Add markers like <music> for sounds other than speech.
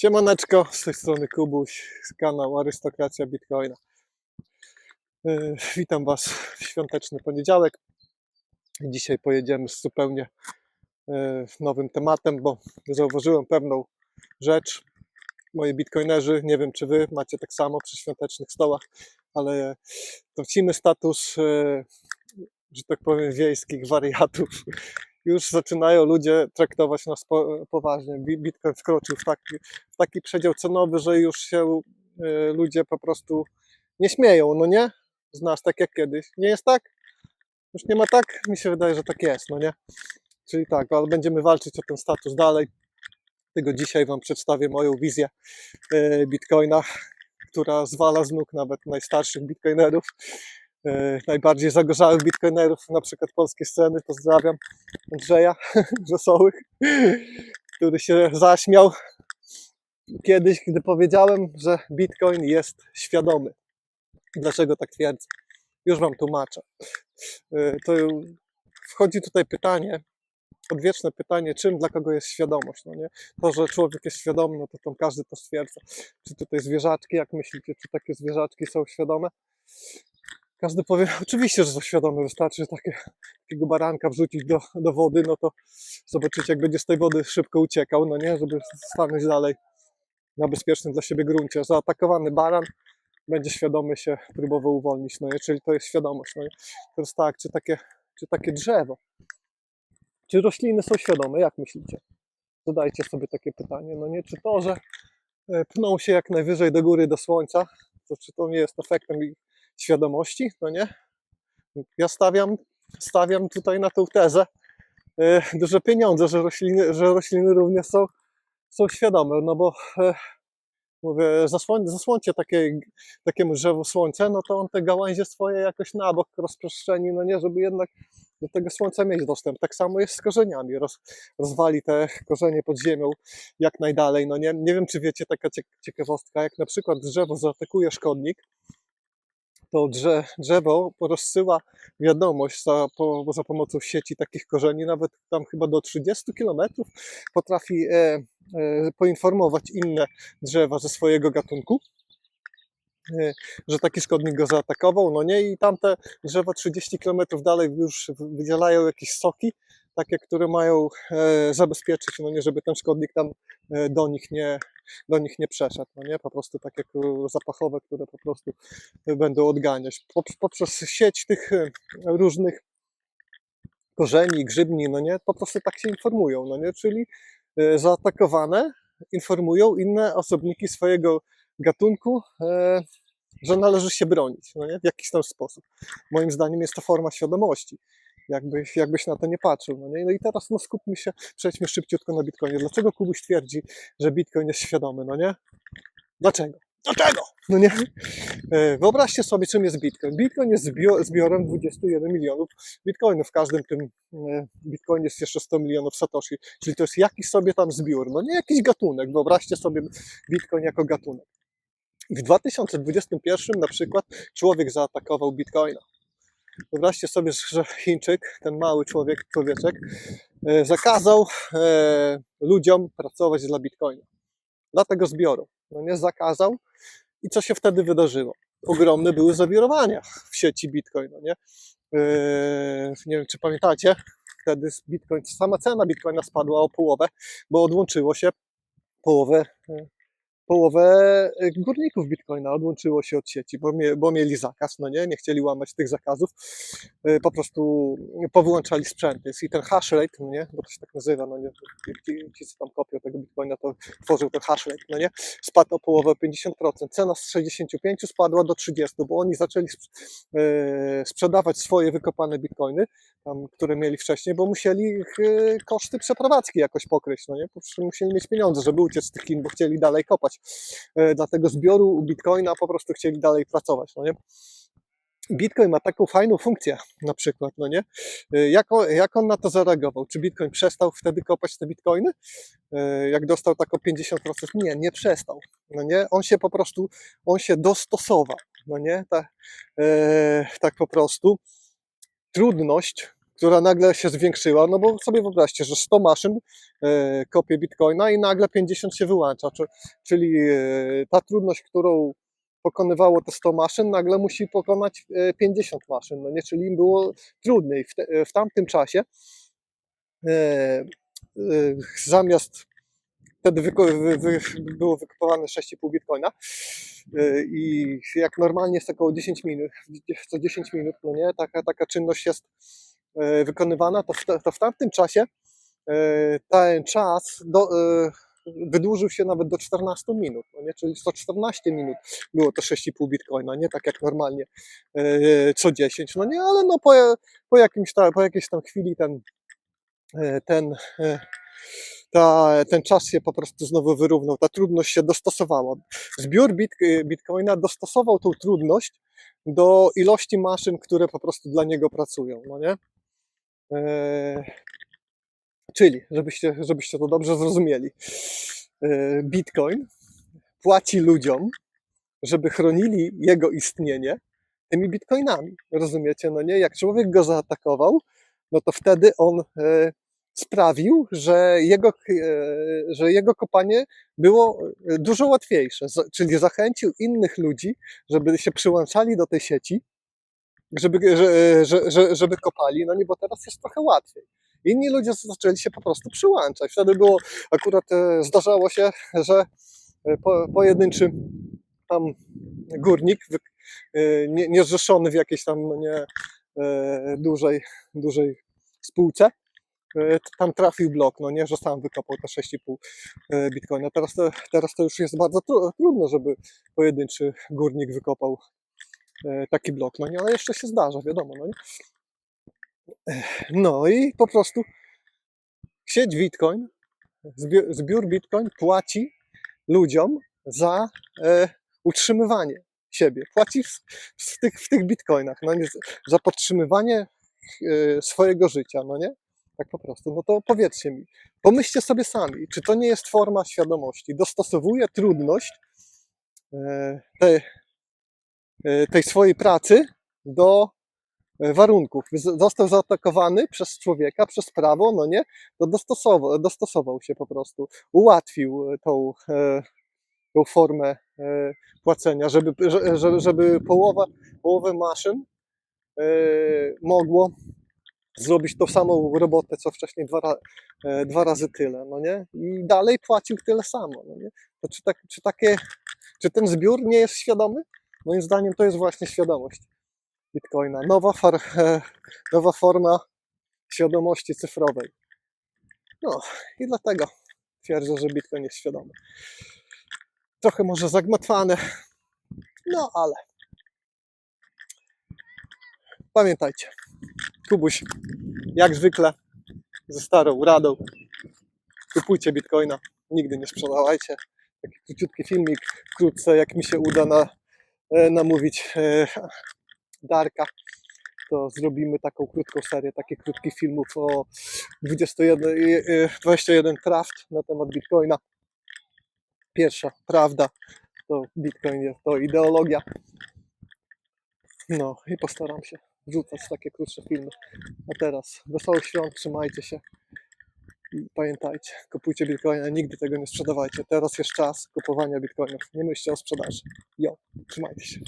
Siemaneczko, z tej strony Kubuś, z kanału Arystokracja Bitcoina. Yy, Witam Was w świąteczny poniedziałek. Dzisiaj pojedziemy z zupełnie yy, nowym tematem, bo zauważyłem pewną rzecz. Moi bitcoinerzy, nie wiem czy Wy macie tak samo przy świątecznych stołach, ale tracimy status, yy, że tak powiem, wiejskich wariatów. Już zaczynają ludzie traktować nas po, poważnie. Bi- Bitcoin wkroczył w taki, w taki przedział cenowy, że już się y, ludzie po prostu nie śmieją, no nie? Z nas, tak jak kiedyś. Nie jest tak? Już nie ma tak? Mi się wydaje, że tak jest, no nie? Czyli tak, ale będziemy walczyć o ten status dalej. Tego dzisiaj Wam przedstawię moją wizję y, Bitcoina, która zwala z nóg nawet najstarszych bitcoinerów, najbardziej zagorzałych bitcoinerów, na przykład polskiej sceny. Pozdrawiam Andrzeja <laughs> Wesołych, który się zaśmiał kiedyś, gdy powiedziałem, że Bitcoin jest świadomy. Dlaczego tak twierdzę? Już Wam tłumaczę. Y, To wchodzi tutaj pytanie, odwieczne pytanie, czym dla kogo jest świadomość. No nie? To, że człowiek jest świadomy, no to tam każdy to stwierdza. Czy tutaj zwierzaczki, jak myślicie, czy takie zwierzaczki są świadome? Każdy powie, <laughs> oczywiście, że są świadome, wystarczy takie, takiego baranka wrzucić do, do wody, no to zobaczycie, jak będzie z tej wody szybko uciekał, no nie, żeby stanąć dalej na bezpiecznym dla siebie gruncie. Zaatakowany baran będzie świadomy się próbował uwolnić, no nie, czyli to jest świadomość. No nie. Teraz tak, czy takie, czy takie drzewo, czy rośliny są świadome, jak myślicie? Zadajcie sobie takie pytanie, no nie, czy to, że e, pną się jak najwyżej do góry, do słońca, to czy to nie jest efektem ich świadomości, no nie? Ja stawiam, stawiam tutaj na tą tezę e, duże pieniądze, że rośliny, że rośliny również są, są świadome, no bo e, mówię, zasłoń, zasłońcie takie, takiemu drzewu słońce, no to on te gałęzie swoje jakoś na bok rozprzestrzeni, no nie, żeby jednak do tego słońca mieć dostęp. Tak samo jest z korzeniami, Roz, rozwali te korzenie pod ziemią jak najdalej, no nie, nie wiem czy wiecie taka cie- ciekawostka, jak na przykład drzewo zaatakuje szkodnik, to drze, drzewo rozsyła wiadomość za, po, za pomocą sieci takich korzeni, nawet tam chyba do 30 km potrafi e, e, poinformować inne drzewa ze swojego gatunku, e, że taki szkodnik go zaatakował, no nie, i tamte drzewa 30 km dalej już wydzielają jakieś soki, takie, które mają e, zabezpieczyć, no nie, żeby ten szkodnik tam e, do nich nie, do nich nie przeszedł, no nie, po prostu takie zapachowe, które po prostu będą odganiać. Pop- Poprzez sieć tych e, różnych korzeni, grzybni, no nie, po prostu tak się informują, no nie, czyli e, zaatakowane informują inne osobniki swojego gatunku, e, że należy się bronić, no nie, w jakiś tam sposób. Moim zdaniem jest to forma świadomości, jakbyś, jakbyś na to nie patrzył, no nie, no i teraz no skupmy się, przejdźmy szybciutko na Bitcoinie. Dlaczego Kubuś twierdzi, że Bitcoin jest świadomy, no nie? Dlaczego? Dlaczego? No nie? E, Wyobraźcie sobie, czym jest Bitcoin. Bitcoin jest zbio- zbiorem 21 milionów bitcoinów. W każdym tym e, Bitcoinie jest jeszcze 100 milionów satoshi, czyli to jest jakiś sobie tam zbiór, no nie jakiś gatunek. Wyobraźcie sobie Bitcoin jako gatunek. W 2021 na przykład człowiek zaatakował Bitcoina. Wyobraźcie sobie, że Chińczyk, ten mały człowiek, człowieczek, e, zakazał e, ludziom pracować dla Bitcoina. Dla tego zbioru. No nie zakazał. I co się wtedy wydarzyło? Ogromne były zawirowania w sieci Bitcoin. No nie? Eee, nie wiem, czy pamiętacie, wtedy Bitcoin, sama cena Bitcoina spadła o połowę, bo odłączyło się połowę, e, połowę e, górników Bitcoina, odłączyło się od sieci, bo, mie, bo mieli zakaz, no nie, nie chcieli łamać tych zakazów, e, po prostu powyłączali sprzęty. I ten hash rate, no nie, bo to się tak nazywa, no nie, ci, ci co tam kopią tego Bitcoina, to tworzył ten hash rate, no nie, spadł o połowę, o 50%. Cena z 65 spadła do 30, bo oni zaczęli e, sprzedawać swoje wykopane bitcoiny, tam, które mieli wcześniej, bo musieli ich, e, koszty przeprowadzki jakoś pokryć, no nie? Musieli mieć pieniądze, żeby uciec z tych Chin, bo chcieli dalej kopać. E, Dla tego zbioru bitcoina po prostu chcieli dalej pracować, no nie? Bitcoin ma taką fajną funkcję, na przykład, no nie? E, Jak on, jak on na to zareagował? Czy Bitcoin przestał wtedy kopać te bitcoiny? E, Jak dostał taką 50%? Nie, nie przestał. No nie? On się po prostu, on się dostosował. No nie? Tak, tak po prostu. Trudność, która nagle się zwiększyła, no bo sobie wyobraźcie, że 100 maszyn e, kopie bitcoina i nagle 50 się wyłącza, czy, czyli e, ta trudność, którą pokonywało te 100 maszyn, nagle musi pokonać e, 50 maszyn, no nie, czyli im było trudniej. W, te, w tamtym czasie e, e, zamiast wtedy wyko, wy, wy, było wykupywane 6,5 bitcoina e, i jak normalnie jest około 10 minut, co 10 minut, no nie, taka, taka czynność jest e, wykonywana, to w, to w tamtym czasie e, ten czas do, wydłużył się nawet do 14 minut, no nie? czyli 114 minut było to 6,5 bitcoina, nie tak jak normalnie co 10, no nie, ale no po, po, jakimś ta, po jakiejś tam chwili ten, ten, ta, ten czas się po prostu znowu wyrównał, ta trudność się dostosowała. Zbiór bit, bitcoina dostosował tą trudność do ilości maszyn, które po prostu dla niego pracują, no nie? E, czyli, żebyście, żebyście to dobrze zrozumieli, e, Bitcoin płaci ludziom, żeby chronili jego istnienie tymi bitcoinami. Rozumiecie? No nie? Jak człowiek go zaatakował, no to wtedy on e, sprawił, że jego, e, że jego kopanie było e, dużo łatwiejsze. Czyli zachęcił innych ludzi, żeby się przyłączali do tej sieci, żeby, że, że, że, żeby kopali, no nie, bo teraz jest trochę łatwiej. Inni ludzie zaczęli się po prostu przyłączać. Wtedy było, akurat e, zdarzało się, że e, po, pojedynczy tam górnik, e, niezrzeszony w jakiejś tam nie, e, dużej, dużej spółce, e, tam trafił blok, no nie, że sam wykopał te 6,5 e, bitcoina. Teraz to, teraz to już jest bardzo tru- trudno, żeby pojedynczy górnik wykopał e, taki blok, no nie, ale jeszcze się zdarza, wiadomo, no nie. No i po prostu sieć Bitcoin, zbiór, Bitcoin płaci ludziom za e, utrzymywanie siebie. Płaci w, w, tych, w tych bitcoinach, no nie, za podtrzymywanie e, swojego życia, no nie? Tak po prostu. No to powiedzcie mi, pomyślcie sobie sami, czy to nie jest forma świadomości? Dostosowuje trudność e, tej, e, tej swojej pracy do e, warunków. Został zaatakowany przez człowieka, przez prawo, no nie? To dostosował, dostosował się po prostu, ułatwił tą, tą formę płacenia, żeby, że- że- żeby połowa, połowę maszyn mogło zrobić tą samą robotę, co wcześniej dwa, e, dwa razy tyle, no nie? I dalej płacił tyle samo, no nie? To czy, tak, czy, takie, czy ten zbiór nie jest świadomy? Moim zdaniem to jest właśnie świadomość Bitcoina. Nowa, far, e, nowa forma świadomości cyfrowej. No i dlatego twierdzę, że Bitcoin jest świadomy. Trochę może zagmatwane, no ale pamiętajcie, Kubuś, jak zwykle, ze starą radą, kupujcie Bitcoina, nigdy nie sprzedawajcie. Taki króciutki filmik, wkrótce, jak mi się uda na, e, namówić e, Darka, to zrobimy taką krótką serię takich krótkich filmów o 21, e, e, 21 prawd na temat Bitcoina. Pierwsza prawda to Bitcoin jest to ideologia. No i postaram się wrzucać takie krótsze filmy. A teraz wesołych świąt, trzymajcie się. I pamiętajcie, kupujcie bitcoina, nigdy tego nie sprzedawajcie. Teraz jest czas kupowania bitcoinów. Nie myślcie o sprzedaży. Jo, trzymajcie się.